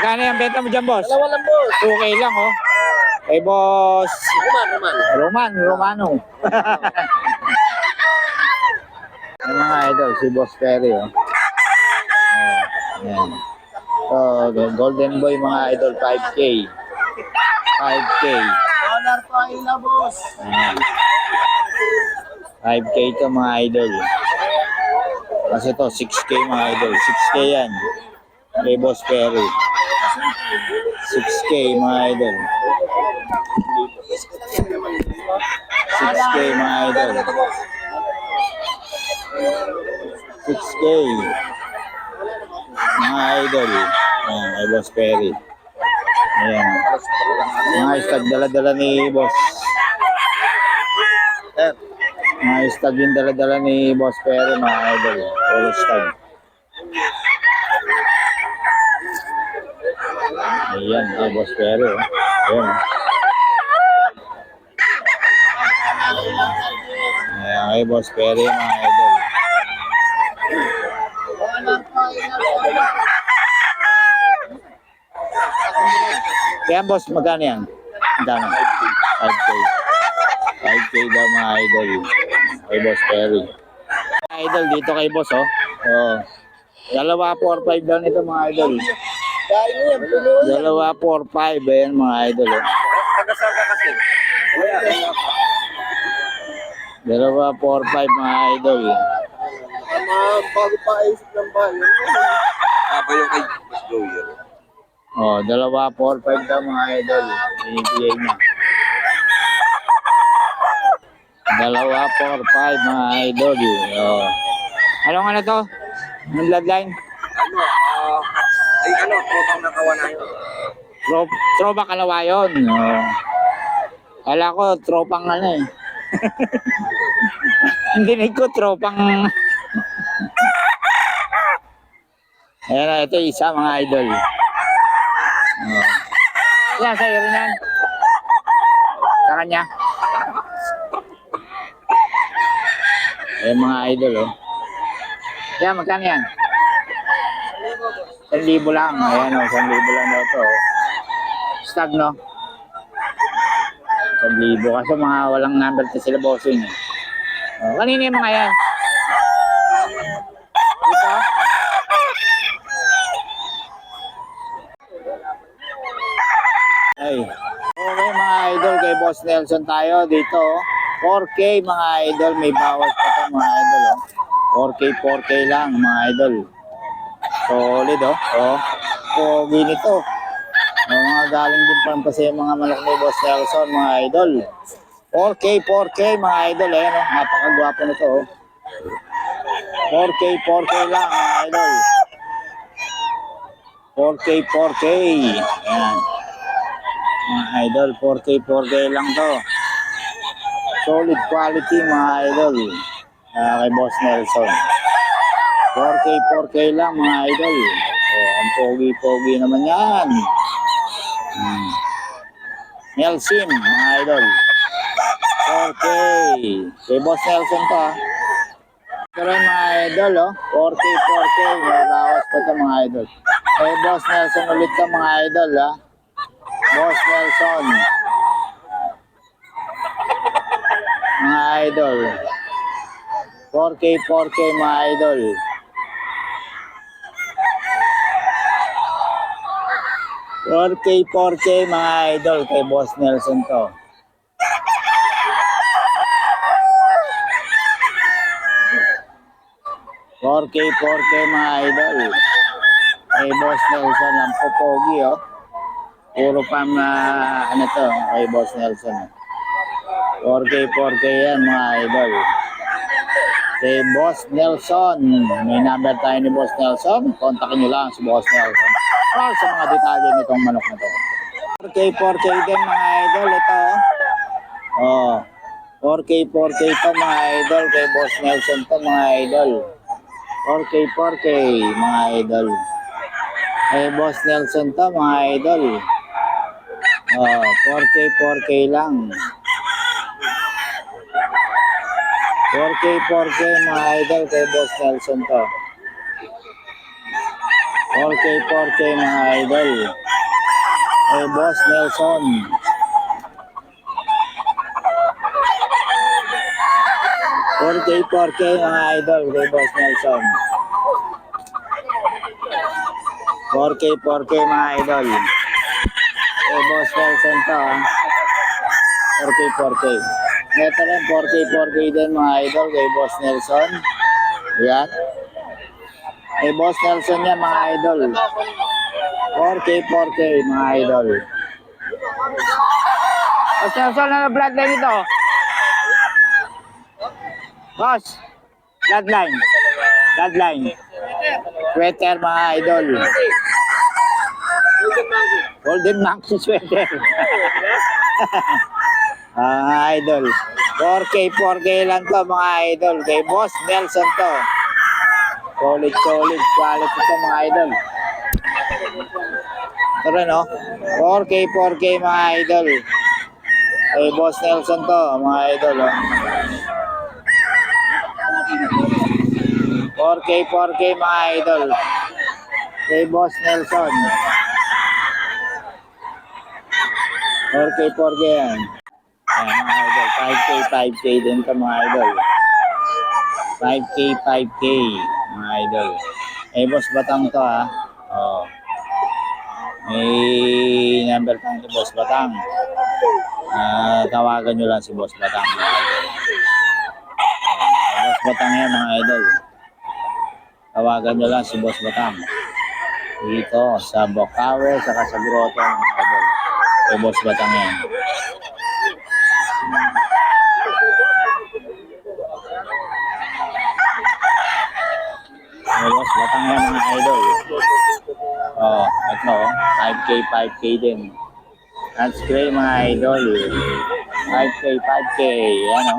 Magkano yung benta mo dyan, boss? Dalawa lang, boss. 2K lang, oh. Kay boss Roman, Roman. Roman, Romano. Ang mga idol, si Boss Perry, oh. Oh, ayan. So, Golden Boy mga idol, 5K. 5K. Dollar pa ila, boss. Ayan. 5K to mga idol. Kasi to 6K mga idol. 6K yan. Kay Boss Perry. 6K mga idol. 6K mga idol. 6K. Mga idol. Ayan, kay Boss Perry. Ayan. Mga stag dala-dala ni Boss. Mga stag yung dala-dala ni Boss Perry, mga idol. All stag. Ayan, kay Boss Perry. Oh. Ayan. Ayan, kay Boss Perry, mga idol. Kaya boss, magkano yan? Magkano? 5K. 5K daw mga idol. Kay Boss. Mga Idol, dito kay Boss, oh. Oh. Dalawa, 4-5 daw nito mga idol. Dahil yan, puno yan. Dalawa, 4-5. Ayan mga idol, oh. Tagasal ka kasi. Dalawa, 4-5 mga idol. Ama, bago pa isip ng bayan. Aba yung kay Boss Lawyer. Oh, dalawa, 4-5 daw mga idol. Binibigay niya. Dalawa, 4-5 mga idol. Oh. Ano to? Anong bloodline? Ay ano, tropang nakawa na yun. Tro tropa kalawa yun. Oh. Kala ko, tropang ano eh. Ang dinig ko, tropang... Ayan na, ito isa mga idol. Oh. Yan, sa'yo rin yan. Sa kanya. Ayan mga idol, oh. Yan, magkano yan? 1,000 lang. Ayan, oh, 1,000 lang daw to. oh. Stag, no? 1,000. Kasi mga walang number to sila bossing. Eh. Oh, kanina yung mga yan? Ito? Ay. Okay mga idol, kay Boss Nelson tayo dito. oh. 4K mga idol, may bawas pa to mga idol. Oh. 4K, 4K lang mga idol. Solid oh. Oh. Pogi nito. Oh, mga galing din pa kasi mga manok ni Boss Nelson mga idol. 4K, 4K mga idol. Ayan oh. Napakagwapo nito oh. 4K, 4K lang mga idol. 4K, 4K. Ayan. Mga idol, 4K, 4K lang to. Solid quality mga idol. Ah, kay Boss Nelson. 4K, 4K lang mga idol. Oh, ang pogi-pogi naman yan. Hmm. Nelson, mga idol. 4K. Kay Boss Nelson to ah. Pero yung mga idol, oh. 4K, 4K. May bawas pa to mga idol. Kay Boss Nelson ulit to mga idol, ah. Boss Nelson. Mga idol. 4K, 4K mga idol. Four K, 4K mga idol kay Boss Nelson to. Four K, 4K mga idol. Kay Boss Nelson ang popogi oh. Puro pa na ano to kay Boss Nelson. oh. 4K, 4K yan mga idol. Kay Boss Nelson. May number tayo ni Boss Nelson. Kontakin nyo lang si Boss Nelson. Para sa mga detalye nitong manok na to. 4K, 4K din mga idol. Ito. Oh. 4K, 4K to mga idol. Kay Boss Nelson to mga idol. 4K, 4K mga idol. Kay Boss Nelson to mga idol. Oh, 4K, 4K lang. 4K, 4K mga idol kay Boss Nelson to. 4K, 4K mga idol. Eh, Boss Nelson. K, 4K mga idol kay Boss Nelson. 4K, 4K mga idol. Kay Boss Nelson to ha. 4K, 4K. Ito rin, 4K, 4K din mga idol kay Boss Nelson. Yan. Kay Boss Nelson yan mga idol. 4K, 4K mga idol. Boss Nelson, ano bloodline ito? Boss, bloodline. Bloodline. Sweater mga idol. Golden Monkey sweater. Ah, idol. 4K, 4K lang to mga idol. Kay Boss Nelson to. Solid, solid quality to mga idol. Ito rin, oh. 4K, 4K mga idol. Kay Boss Nelson to, mga idol, oh. 4K, 4K mga idol. Kay Boss Nelson. 4K, 4K yan. Ayan, mga idol. 5K, 5K din to mga idol. 5K, 5K mga idol. Eh, Boss Batang to ha. Oh. May number pa si Boss Batang. Ah, tawagan nyo lang si Boss Batang. Ah, Boss Batang yan mga idol. Tawagan nyo lang si Boss Batang. Dito sa Bokawe, saka sa Grotto mga idol. Kay Boss Batang yan. Batang yan mga idol. Oh, ito, 5K, 5K din. That's great mga idol. 5K, 5K, ano?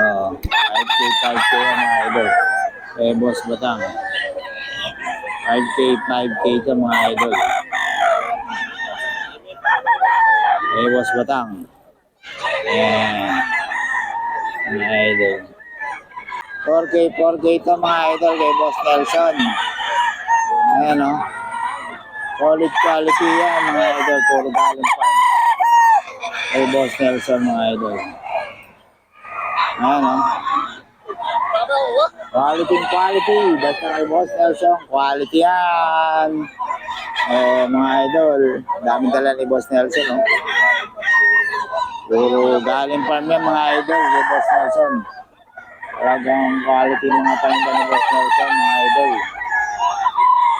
Oh, 5K, 5K yan mga idol. Eh, Boss Batang. 5K, 5K ito mga idol. Eh, Boss Batang. Ayan. Mga idol. 4K, 4K ito mga idol kay Boss Nelson. Ayan o. Solid quality yan mga idol. Puro galing pa. Kay Boss Nelson mga idol. Ayan o. Quality quality. Basta kay Boss Nelson, quality yan. Eh, mga idol, dami dala ni Boss Nelson, no? Puro galing farm yan, mga idol, kay Boss Nelson. Talagang quality mga paninda ni Boss Nelson, mga idol.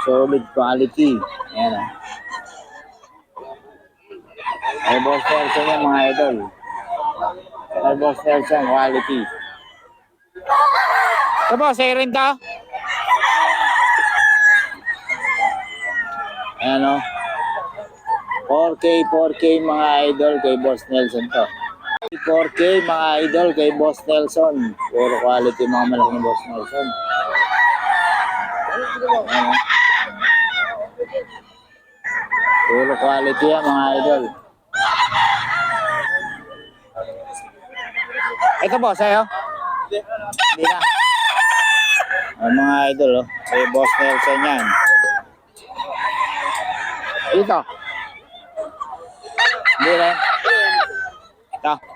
Solid quality. Ayan, oh. Kay Boss Nelson yan, mga idol. Kay Boss Nelson, quality. Ito po, sa'yo rin to? Ayan o. 4K, 4K mga idol kay Boss Nelson to. 4K mga idol kay Boss Nelson. Puro quality mga malaki ni Boss Nelson. Ayan. Puro quality yan mga idol. Ito po, sa'yo? Hindi na. Ang mga idol, oh. Kay Boss Nelson yan. Dito. Hindi rin. Ito.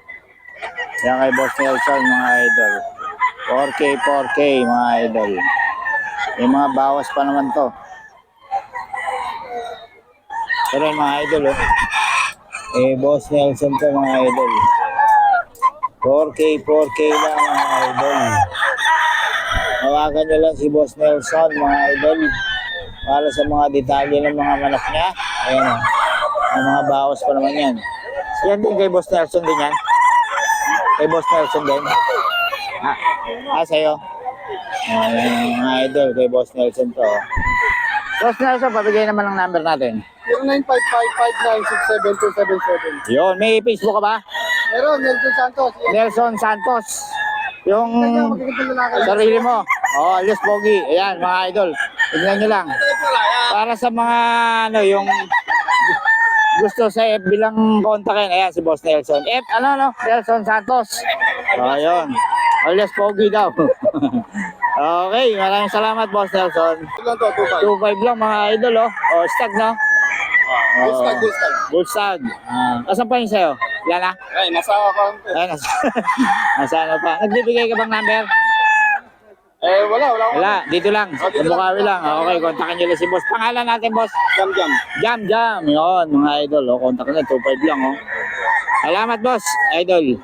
Yan kay Boss Nelson, mga idol. 4K, 4K, mga idol. Yung mga bawas pa naman to. Pero mga idol, oh. Eh, Boss Nelson to, mga idol. 4K, 4K lang, mga idol. Tawagan nyo lang si Boss Nelson, mga idol. Para sa mga detalye ng mga manok niya. Ayan o. Ang mga bawas pa naman yan. Yan din kay Boss Nelson din yan. Kay Boss Nelson din. Ah, ah sa'yo. Ayan, mga idol, kay Boss Nelson to. Boss Nelson, pabigay naman ang number natin. 0955-5967-277. Yun, may Facebook ka ba? Meron, Nelson Santos. Yan. Nelson Santos. Yung sarili mo. Oh, alias Pogi. Ayan, mga idol. Tignan nyo lang. Para sa mga, ano, yung gusto sa FB lang kontakin. Ayan, si Boss Nelson. F, ano, no? Nelson Santos. Oh, yun. Alias Pogi daw. Okay, maraming salamat, Boss Nelson. Ito lang to, 2.5. 2.5 lang mga idol, oh. O, stag, no? Good stag, good stag. Good stag. Ah, asan pa yun sa'yo? Wala na? Ay, nasa account ko. Ay, nasa, nasa ano pa? Nagbibigay ka bang number? Eh, wala, wala. Wala, dito lang. Ah, dito lang. Lang. Okay, kontakin nyo lang si boss. Pangalan natin, boss. Jam, jam. Jam, jam. Yun, mga idol. Oh, kontak na, 2.5 lang, oh. Salamat, boss. Idol.